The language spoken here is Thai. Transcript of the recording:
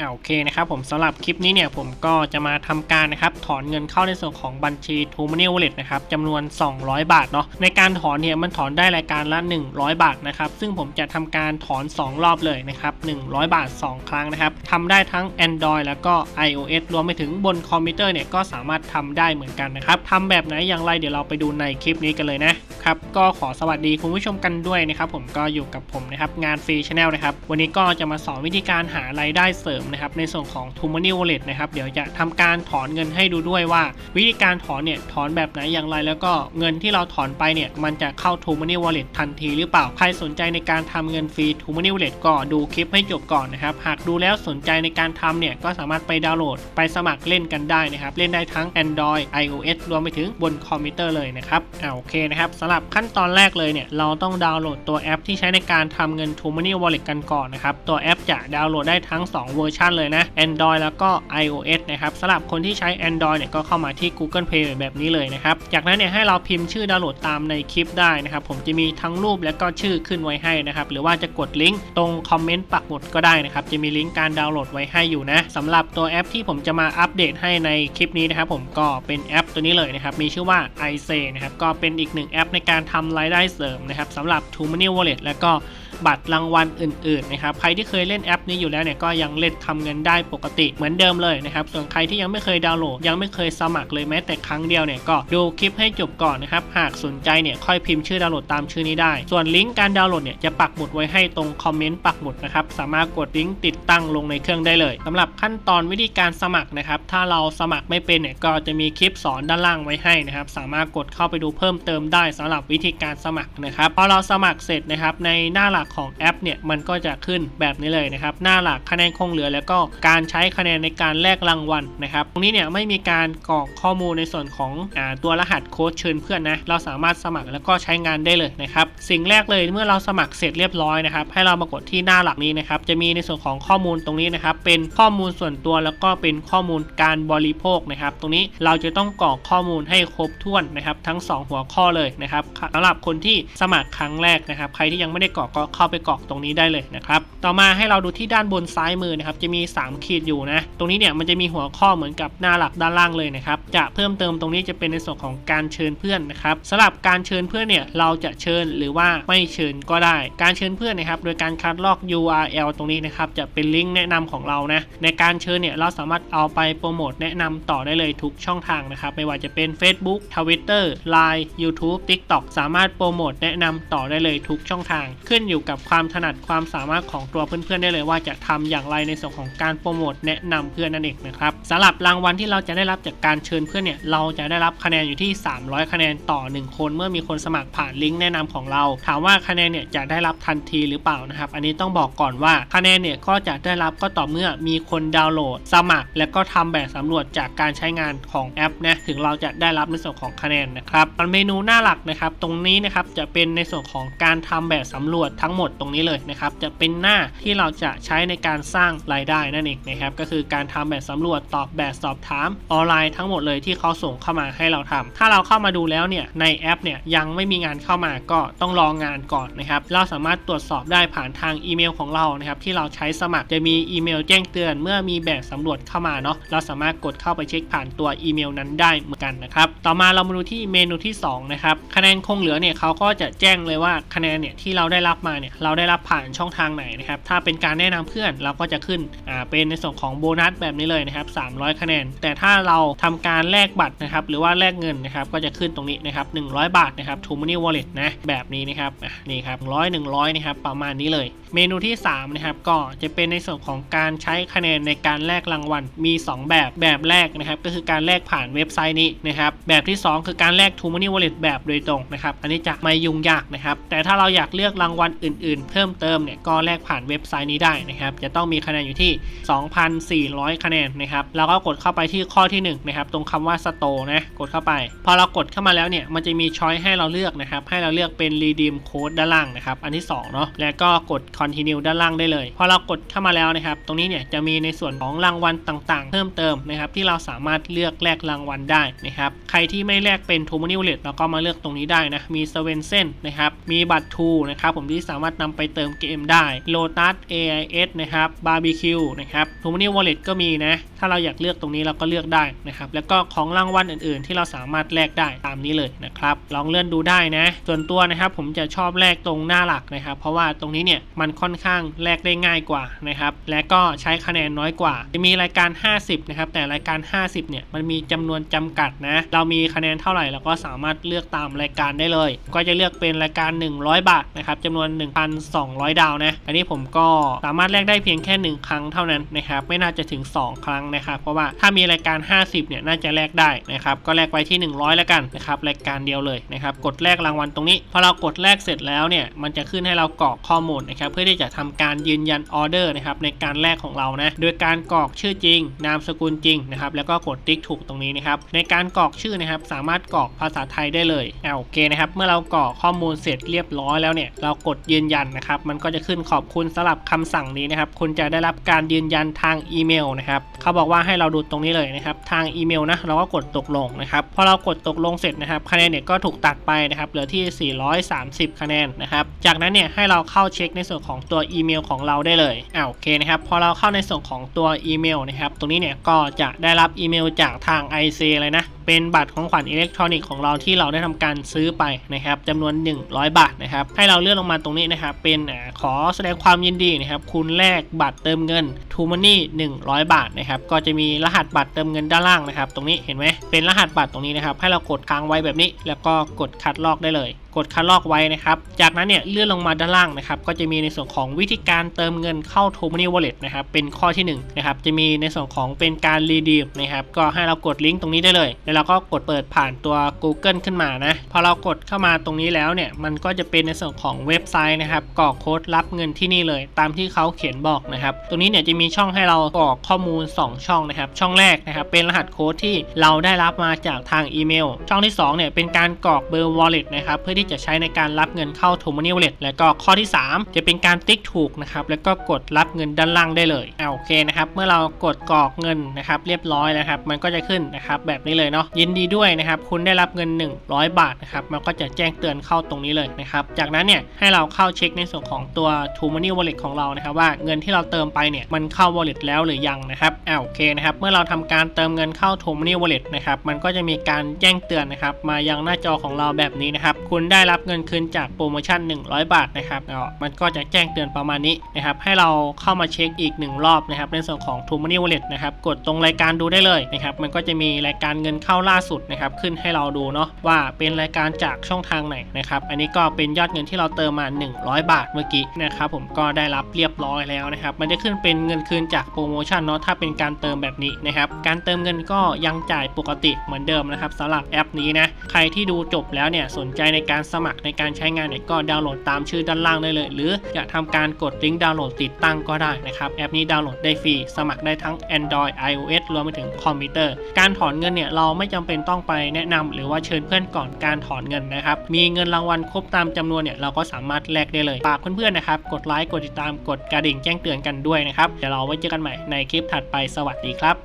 อ่าโอเคนะครับผมสำหรับคลิปนี้เนี่ยผมก็จะมาทำการนะครับถอนเงินเข้าในส่วนของบัญชี t o m o n e y Wallet นะครับจำนวน 200 บาทเนาะในการถอนเนี่ยมันถอนได้รายการละ 100 บาทนะครับซึ่งผมจะทำการถอน 2 รอบเลยนะครับ100 บาท 2 ครั้งนะครับทำได้ทั้ง Android แล้วก็ iOS รวมไปถึงบนคอมพิวเตอร์เนี่ยก็สามารถทำได้เหมือนกันนะครับทำแบบไหนอย่างไรเดี๋ยวเราไปดูในคลิปนี้กันเลยนะ ครับก็ขอสวัสดีคุณผู้ชมกันด้วยนะครับผมก็อยู่กับผมนะครับงานฟรีชาแนลนะครับวันนี้ก็จะมาสอนวิธีการหารายได้เสริมนะครับในส่วนของ t o m o n e y Wallet นะครับเดี๋ยวจะทำการถอนเงินให้ดูด้วยว่า วิธีการถอนเนี่ยถอนแบบไหนอย่างไร แล้วก็เงินที่เราถอนไปเนี่ยมันจะเข้า t o m o n e y Wallet ทันทีหรือเปล่าใครสนใจในการทำเงินฟรี t o m o n e y Wallet ก็ดูคลิปให้จบก่อนนะครับหากดูแล้วสนใจในการทำเนี่ยก็สามารถไปดาวน์โหลดไปสมัครเล่นกันได้นะครับเล่นได้ทั้ง Android iOS รวมไปถึงบนคอมพิวเตอร์เลยนะครับอ่าโอเคนะครับสำหรับขั้นตอนแรกเลยเนี่ย เราต้องดาวน์โหลดตัวแอปที่ใช้ในการทำเงิน t o m o n e y Wallet กันก่อนนะครับ ตัวแอปจะดาวน์โหลดได้ทั้ง 2 เวอร์ชันเลยนะ Android แล้วก็ iOS นะครับสำหรับคนที่ใช้ Android เนี่ยก็เข้ามาที่ Google Play แบบนี้เลยนะครับ จากนั้นเนี่ยให้เราพิมพ์ชื่อดาวน์โหลดตามในคลิปได้นะครับ ผมจะมีทั้งรูปและก็ชื่อขึ้นไว้ให้นะครับ หรือว่าจะกดลิงก์ตรงคอมเมนต์ปักหมุดก็ได้นะครับ จะมีลิงก์การดาวน์โหลดไว้ให้อยู่นะสำหรับตัวแอปที่ผมจะมาอัปเดตให้ในคลิปนี้นะครับผมก็เป็นแอปตัวนี้เลยนะครับมีชื่อว่า i s a นะครับก็เป็นอีกหนึ่งแอปในการทำรายได้เสริมนะครับสำหรับ t o m o n e y Wallet แล้วก็บัตรรางวัลอื่นๆนะครับใครที่เคยเล่นแอปนี้อยู่แล้วเนี่ยก็ยังเล่นทำเงินได้ปกติเหมือนเดิมเลยนะครับส่วนใครที่ยังไม่เคยดาวน์โหลด ยังไม่เคยสมัครเลยแม้แต่ครั้งเดียวเนี่ยก็ดูคลิปให้จบก่อนนะครับหากสนใจเนี่ยค่อยพิมพ์ชื่อดาวน์โหลดตามชื่อนี้ได้ ส่วนลิงก์การดาวน์โหลดเนี่ยจะปักหมุดไว้ให้ตรงคอมเมนต์ปักหมุดนะครับสามารถกดลิงก์ติดตั้งลงในเครื่องได้เลยสำหรับขั้นตอนวิธีการสมัครนะครับถ้าเราสมัครไม่เป็นเนี่ยก็จะมีคลิปสอนด้านล่างไว้ให้นะครับสามารถกดเข้าไปดูเพิ่มเติมได้สำหรับวิธีการสมัครนะครับพอเราสมัครเสร็จนะครับในหน้าหลักของแอปเนี่ยมันก็จะขึ้นแบบนี้เลยนะครับ หน้าหลักคะแนนคงเหลือ แล้วก็การใช้คะแนนในการแลกรางวัลนะครับ ตรงนี้เนี่ยไม่มีการกรอกข้อมูลในส่วนของอตัวรหัสโค้ดเชิญเพื่อนนะเราสามารถสมัครแล้วก็ใช้งานได้เลยนะครับ สิ่งแรกเลยเมื่อเราสมัครเสร็จเรียบร้อยนะครับ ให้เรามากดที่หน้าหลักนี้นะครับ จะมีในส่วนของข้อมูลตรงนี้นะครับ เป็นข้อมูลส่วนตัวแล้วก็เป็นข้อมูลการบริโภคนะครับ ตรงนี้เราจะต้องกรอกข้อมูลให้ครบถ้วนนะครับ ทั้ง 2 หัวข้อเลยนะครับสำหรับคนที่สมัครครั้งแรกนะครับ ใครที่ยังไม่ได้กรอกก็เข้าไปกรอกตรงนี้ได้เลยนะครับ ต่อมาให้เราดูที่ด้านบนซ้ายมือนะครับจะมี 3 ขีดอยู่นะ ตรงนี้เนี่ยมันจะมีหัวข้อเหมือนกับหน้าหลักด้านล่างเลยนะครับ จะเพิ่มเติมตรงนี้จะเป็นในส่วนของการเชิญเพื่อนนะครับสำหรับการเชิญเพื่อนเนี่ยเราจะเชิญหรือว่าไม่เชิญก็ได้ การเชิญเพื่อนนะครับ โดยการคัดลอก URL ตรงนี้นะครับจะเป็นลิงก์แนะนำของเรานะในการเชิญเนี่ยเราสามารถเอาไปโปรโมทแนะนำต่อได้เลยทุกช่องทางนะครับไม่ว่าจะเป็น Facebook Twitter Line YouTube TikTok สามารถโปรโมทแนะนำต่อได้เลยทุกช่องทาง ขึ้นอยู่กับความถนัดความสามารถของตัวเพื่อนๆได้เลยว่าจะทำอย่างไรในส่วนของการโปรโมทแนะนำเพื่อนนั่นเองนะครับสำหรับรางวัลที่เราจะได้รับจากการเชิญเพื่อนเนี่ยเราจะได้รับคะแนนอยู่ที่ 300 คะแนนต่อ 1 คนเมื่อมีคนสมัครผ่านลิงก์แนะนำของเรา ถามว่าคะแนนเนี่ยจะได้รับทันทีหรือเปล่านะครับ อันนี้ต้องบอกก่อนว่าคะแนนเนี่ยก็จะได้รับก็ต่อเมื่อมีคนดาวน์โหลด สมัคร และก็ทำแบบสำรวจจากการใช้งานของแอปนะถึงเราจะได้รับในส่วนของคะแนนนะครับเมนูหน้าหลักนะครับตรงนี้นะครับจะเป็นในส่วนของการทำแบบสำรวจทั้งงหมดตรงนี้เลยนะครับ จะเป็นหน้าที่เราจะใช้ในการสร้างรายได้นั่นเองนะครับ ก็คือการทำแบบสำรวจตอบแบบสอบถามออนไลน์ทั้งหมดเลยที่เขาส่งเข้ามาให้เราทำถ้าเราเข้ามาดูแล้วเนี่ยในแอปเนี่ยยังไม่มีงานเข้ามาก็ต้องรองานก่อนนะครับ เราสามารถตรวจสอบได้ผ่านทางอีเมลของเรานะครับที่เราใช้สมัครจะมีอีเมลแจ้งเตือน เมื่อมีแบบสำรวจเข้ามาเนาะเราสามารถกดเข้าไปเช็คผ่านตัวอีเมลนั้นได้เหมือนกันนะครับต่อมาเรามาดูที่เมนูที่สองนะครับคะแนนคงเหลือเนี่ยเขาก็จะแจ้งเลยว่าคะแนนเนี่ยที่เราได้รับมาเนี่ยเราได้รับผ่านช่องทางไหนนะครับถ้าเป็นการแนะนำเพื่อนเราก็จะขึ้นอ่าเป็นในส่วนของโบนัสแบบนี้เลยนะครับ300 คะแนน แต่ถ้าเราทำการแลกบัตรนะครับหรือว่าแลกเงินนะครับก็จะขึ้นตรงนี้นะครับ100 บาทนะครับ t o m o n e y Wallet นะแบบนี้นะครับนี่ครับ100 100นะครับประมาณนี้เลย เมนูที่3นะครับก็จะเป็นในส่วนของการใช้คะแนนในการแลกรางวัลมี 2 แบบแบบแรกนะครับก็คือการแลกผ่านเว็บไซต์นี้นะครับแบบที่ 2 คือการแลก t o m o n e y Wallet แบบโดยตรงนะครับอันนี้จะไม่ยุ่งยากนะครับแต่ถ้าเราอยากเลือกรางวัลอื่นๆ เพิ่มเติมเนี่ยก็แลกผ่านเว็บไซต์นี้ได้นะครับจะต้องมีคะแนนอยู่ที่ 2,400 คะแนนนะครับเราก็กดเข้าไปที่ข้อที่1นะครับตรงคำว่า store นะกดเข้าไป พอเรากดเข้ามาแล้วเนี่ยมันจะมีช้อยให้เราเลือกนะครับให้เราเลือกเป็น redeem code ด้านล่างนะครับอันที่2เนาะแล้วก็กด continue ด้านล่างได้เลยพอเรากดเข้ามาแล้วนะครับตรงนี้เนี่ยจะมีในส่วนของรางวัลต่างๆ เพิ่มเติมนะครับที่เราสามารถเลือกแลกรางวัลได้นะครับใครที่ไม่แลกเป็น t o m o n e y Wallet เราก็มาเลือกตรงนี้ได้นะมี s w e n s e n นะครับมีบัตรทูนะครับผมที่สามามารถนำไปเติมเกมได้ Lotus AIS นะครับ Barbecue นะครับ t o m o n y Wallet ก็มีนะ ถ้าเราอยากเลือกตรงนี้เราก็เลือกได้นะครับ แล้วก็ของรางวัลอื่นๆ ที่เราสามารถแลกได้ตามนี้เลยนะครับ ลองเลื่อนดูได้นะ ส่วนตัวนะครับผมจะชอบแลกตรงหน้าหลักนะครับ เพราะว่าตรงนี้เนี่ยมันค่อนข้างแลกได้ง่ายกว่านะครับ และก็ใช้คะแนนน้อยกว่า จะมีรายการ 50 นะครับ แต่รายการ 50 เนี่ยมันมีจำนวนจำกัดนะ เรามีคะแนนเท่าไหร่เราก็สามารถเลือกตามรายการได้เลย ก็จะเลือกเป็นรายการ 100 บาทนะครับจำนวน1,200 ดาวนะ อันนี้ผมก็สามารถแลกได้เพียงแค่ 1 ครั้งเท่านั้นนะครับ ไม่น่าจะถึง 2 ครั้งนะครับ เพราะว่าถ้ามีรายการ 50 เนี่ย น่าจะแลกได้นะครับ ก็แลกไว้ที่ 100 แล้วกันนะครับ รายการเดียวเลยนะครับ กดแลกรางวัลตรงนี้ พอเรากดแลกเสร็จแล้วเนี่ย มันจะขึ้นให้เรากรอกข้อมูลนะครับ เพื่อที่จะทำการยืนยันออเดอร์นะครับในการแลกของเรานะ โดยการกรอกชื่อจริง นามสกุลจริงนะครับ แล้วก็กดติ๊กถูกตรงนี้นะครับ ในการกรอกชื่อนะครับ สามารถกรอกภาษาไทยได้เลยอ่าโอเคนะครับ เมื่อเรากรอกข้อมูลเสร็จเรียบร้อยแล้วเนี่ย เรากดยืนยันนะครับ มันก็จะขึ้นขอบคุณสำหรับคำสั่งนี้นะครับ คุณจะได้รับการยืนยันทางอีเมลนะครับเขาบอกว่าให้เราดูตรงนี้เลยนะครับ ทางอีเมลนะเราก็กดตกลงนะครับพอเรากดตกลงเสร็จนะครับ คะแนนเนี่ยก็ถูกตัดไปนะครับ เหลือที่ 430 คะแนนนะครับ จากนั้นเนี่ยให้เราเข้าเช็คในส่วนของตัวอีเมลของเราได้เลยอ่าโอเคนะครับ พอเราเข้าในส่วนของตัวอีเมลนะครับ ตรงนี้เนี่ยก็จะได้รับอีเมลจากทาง IC เลยนะเป็นบัตรของขวัญอิเล็กทรอนิกส์ของเราที่เราได้ทำการซื้อไปนะครับจำนวน 100 บาทนะครับ ให้เราเลื่อนลงมาตรงนี้นะครับเป็นขอแสดงความยินดีนะครับคุณแลกบัตรเติมเงิน t ู m ม n นี่100 บาทนะครับก็จะมีรหัสบัตรเติมเงินด้านล่างนะครับ ตรงนี้เห็นไหมเป็นรหัสบัตรตรงนี้นะครับ ให้เรากดค้างไว้แบบนี้ แล้วก็กดคัดลอกได้เลย กดคัดลอกไว้นะครับ จากนั้นเนี่ยเลื่อนลงมาด้านล่างนะครับ ก็จะมีในส่วนของวิธีการเติมเงินเข้า t o m o n y Wallet นะครับ เป็นข้อที่1นะครับ จะมีในส่วนของเป็นการรีดีมนะครับ ก็ให้เรากดลิงก์ตรงนี้ได้เลย แล้วเราก็กดเปิดผ่านตัว Google ขึ้นมานะ พอเรากดเข้ามาตรงนี้แล้วเนี่ย มันก็จะเป็นในส่วนของเว็บไซต์นะครับกรอกโค้ดรับเงินที่นี่เลย ตามที่เขาเขียนบอกนะครับ ตรงนี้เนี่ยจะมีช่องให้เรากรอกข้อมูล 2 ช่องนะครับ ช่องแรกนะครับ เป็นรหัสโค้ดที่เราได้รับมาจากทางอีเมล ช่องที่2เนี่ยเป็นการกรอกเบอร์ wallet นะครับ เพื่อที่จะใช้ในการรับเงินเข้า t o m o n y Wallet แล้วก็ข้อที่ 3 จะเป็นการติ๊กถูกนะครับแล้วก็กดรับเงินด้านล่างได้เลยเอาโอเคนะครับเมื่อเรากดกรอกเงินนะครับเรียบร้อยแล้วครับมันก็จะขึ้นนะครับแบบนี้เลยเนาะยินดีด้วยนะครับคุณได้รับเงิน 100 บาทนะครับมันก็จะแจ้งเตือนเข้าตรงนี้เลยนะครับจากนั้นเนี่ยให้เราเข้าเช็คในส่วนของตัว t o m o n y Wallet ของเรานะครับว่าเงินที่เราเติมไปเนี่ยมันเข้า Wallet แล้วหรือยังนะครับเอาโอเคนะครับเมื่อเราทำการเติมเงินเข้า t o m o n y Wallet นะครับมันก็จะมีการแจ้งเตือนนะครับมายังหน้าจอของเราแบบนี้นะครับคุณได้รับเงินคืนจากโปรโมชั่น 100 บาทนะครับอ่ามันก็จะแจ้งเตือนประมาณนี้นะครับให้เราเข้ามาเช็คอีกหนึ่งรอบนะครับในส่วนของ t o m o n y Wallet นะครับกดตรงรายการดูได้เลยนะครับมันก็จะมีรายการเงินเข้าล่าสุดนะครับขึ้นให้เราดูเนาะว่าเป็นรายการจากช่องทางไหนนะครับอันนี้ก็เป็นยอดเงินที่เราเติมมา 100 บาทเมื่อกี้นะครับผมก็ได้รับเรียบร้อยแล้วนะครับมันจะขึ้นเป็นเงินคืนจากโปรโมชั่นเนาะถ้าเป็นการเติมแบบนี้นะครับการเติมเงินก็ยังจ่ายปกติเหมือนเดิมนะครับสำหรับแอปนี้นะใครที่ดูจบแล้วเนี่ยสนใจในการสมัครในการใช้งานเนี่ยก็ดาวน์โหลดตามชื่อด้านล่างได้เลย หรือจะทำการกดลิงก์ดาวน์โหลดติดตั้งก็ได้นะครับแอปนี้ดาวน์โหลดได้ฟรีสมัครได้ทั้ง Android iOS รวมไปถึงคอมพิวเตอร์ การถอนเงินเนี่ยเราไม่จำเป็นต้องไปแนะนำหรือว่าเชิญเพื่อนก่อนการถอนเงินนะครับมีเงินรางวัลครบตามจำนวนเนี่ยเราก็สามารถแลกได้เลยฝากเพื่อนๆนะครับกดไลค์กดติดตามกดกระดิ่งแจ้งเตือนกันด้วยนะครับเดี๋ยวเราไว้เจอกันใหม่ในคลิปถัดไปสวัสดีครับ